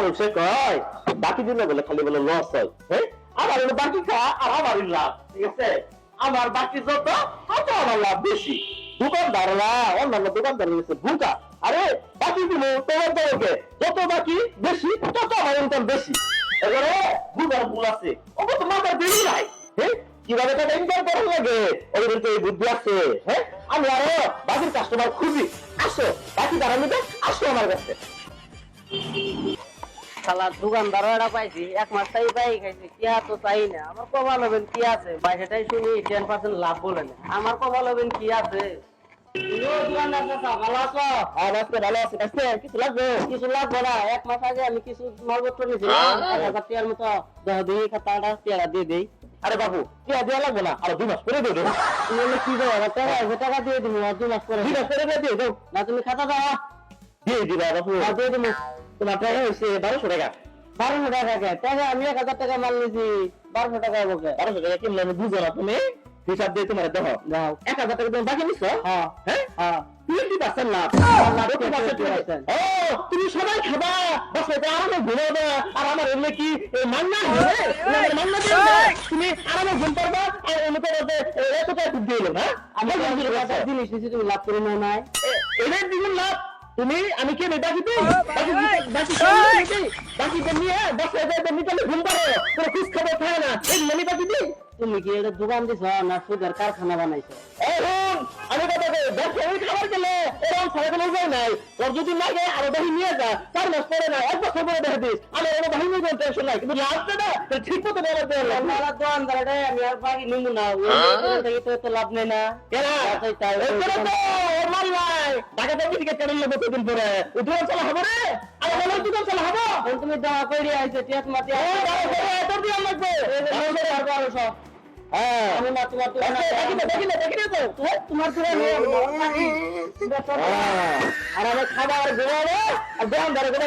মানুষে কয়, বাকি দিলে বলে খালি বলে লস হয় হ্যাঁ? আমার বাকি খা আর আমারই লাভ, ঠিক আছে? আমার বাকি যত, তত আমার লাভ বেশি। দোকানদাররা, অন্যান্য দোকানদার হচ্ছে ভুকা আরে, বাকি দিলে তোমার দরকে যত বাকি বেশি, তত আমার ইনকাম বেশি। এবারে ভুকার ভুল আছে ও তো মাথার বেশি নাই হ্যাঁ? কীভাবে টাকা ইনকাম করার লাগে? ওই বলতে এই বুদ্ধি আছে হ্যাঁ? আমি আরও বাকির কাস্টমার খুঁজি। আসো, বাকি নিতে আসো আমার কাছে। শালা দোকানদার ওরা পাইছি এক মাস তাই পাই খাইছি কিয়া তো চাই না। আমার কমাল হবেন কি আছে? বাইরেটাই শুনি টেন পার্সেন্ট লাভ বলে না। আমার কমাল হবেন কি আছে? চাচা, ভালো আছো? আর আজকে ভালো আছে। আজকে কিছু লাগবে? না এক মাস আগে আমি কিছু মালপত্র নিয়েছিলাম এক হাজার টাকার মতো। দশ দুই খাতাটা পেয়ারা দিয়ে দেই। আরে বাবু কি দেওয়া লাগবে না? আর দুই মাস করে দিয়ে দেবো কি দেবো? টাকা টাকা দিয়ে দিবো আর দুই মাস করে। দুই মাস করে দিয়ে দেবো না তুমি খাতা দাও। দিয়ে দিবা বাবু। দিয়ে দিবো। তোমার টাকা হয়েছে বারোশো টাকা। বারোশো টাকা? টাকা আমি এক হাজার টাকা মাল নিয়েছি বারোশো টাকা হব বারোশো টাকা কিনলে আমি বুঝো না তুমি। হিসাব দিয়ে তোমার দেখো। দাও এক হাজার টাকা তুমি বাকি নিচ্ছ হ্যাঁ। হ্যাঁ? হ্যাঁ। টোয়েন্টি পার্সেন্ট লাভ। লাভ টোয়েন্টি পার্সেন্ট ও তুমি সবাই খাবা। বাসাতে আরামে ঘুমাবে আর আমার এমনি কি এই মান্না হবে মান্না দিয়ে তুমি আরামে ঘুম পারবা আর এমনি করে এত টাকা দিয়ে না আমি আমার জিনিস তুমি লাভ করে নাও নাই। এদের দ্বিগুণ লাভ তুমি আমি কে নেতা বাকি তুই বাকি বাকি বাকি তো নিয়ে দশ হাজার নিকালে ঘুম পারো তোর খুশ খবর খায় না। এই মনি দিদি তুমি কি এটা দোকান দিছ? না সুদের কারখানা বানাইছো? আমি কথা কই দশ হাজার খাবার গেলে এরকম কোনো উপায় নাই। তোর যদি না যায় আরও বাহি নিয়ে যা। চার মাস পরে না এক বছর পরে দেখে দিস। আমার এরকম বাহি নিয়ে টেনশন নাই। কিন্তু লাভটা না ঠিক মতো নেওয়ার দেওয়া আমার দোকান দাঁড়াটা আমি আর বাকি নিব না। ওই তো লাভ নেই না। কেনা? ওর মাল নাই ঢাকা থেকে টিকিট কেটে নিলে কতদিন পরে। দোকান চালা হবে রে? আর আমার দোকান চালা হবে? তুমি দাওয়া করে আইছো টিয়াস মাটি এত দিয়ে লাগবে। আর হ্যাঁ। আমি খাবার ঘুমাবো আর দোকান ধরে করে